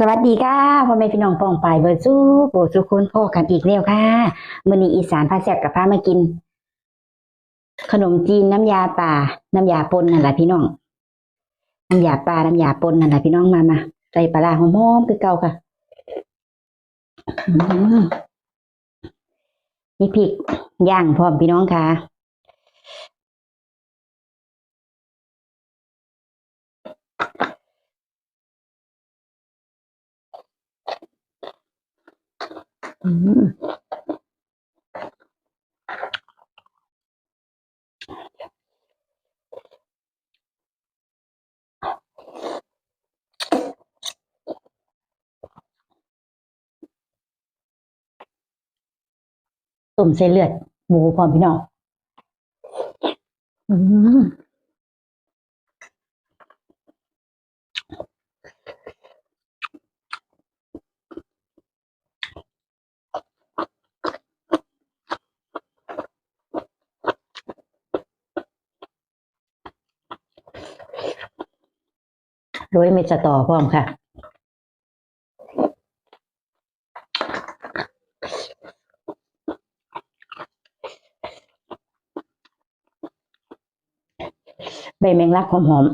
สวัสดีค่ะพ่อแม่พี่น้องปองปายเบอร์สู้โปรดสุคุณพ่อกันอีกแล้วค่ะมื้อนี้อีสานพาแซ่บกับพามากิน ขนมจีนน้ำยาป่า น้ำยาปนนั่นแหละพี่น้อง น้ำยาป่าน้ำยาปนนั่นแหละพี่น้องมามาใส่ปลาหอมๆคือเก่าค่ะมีพริกย่างพร้อมพี่น้องค่ะ ต้มเส้นเลือดหมูพร้อมพี่น้อง อืม โรยเม็ดสตอพร้อมค่ะ ใบแมงลักหอม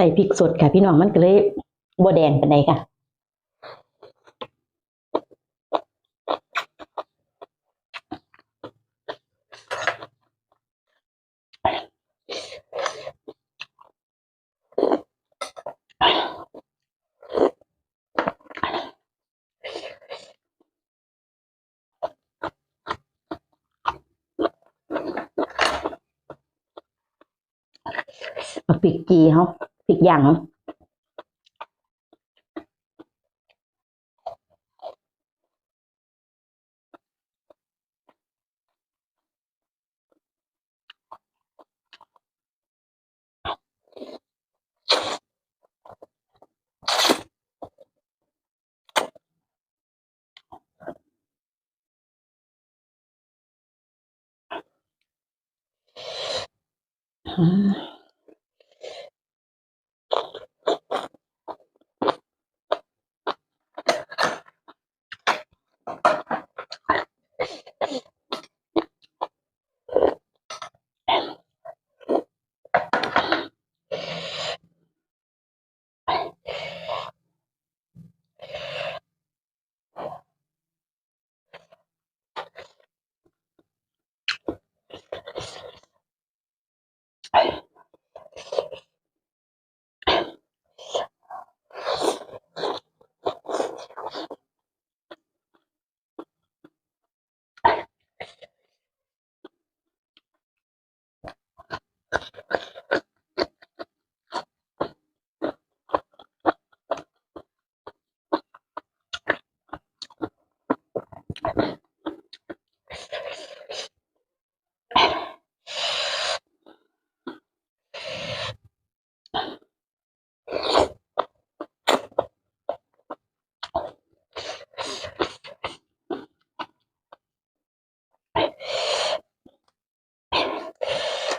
ใส่พริกสดค่ะพี่น้องมันก็เลยบัวแดงเป็นไดค่ะเอา ริกจี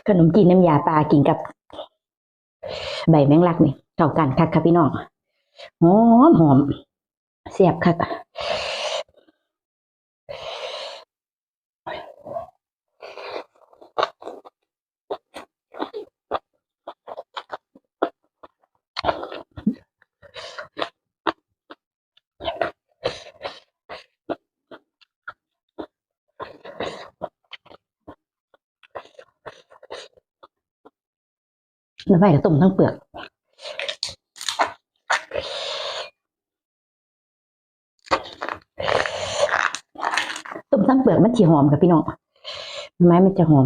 ขนมจีนน้ำยาปลากินกับ ใบแมงลักนี่เข้ากันคักค่ะพี่น้องหอมหอมเสียบคัก น้ำไม้กับต้มทั้งเปลือกต้มทั้งเปลือกมันจีหอมกับพี่น้องน้ำไม้มันจะหอม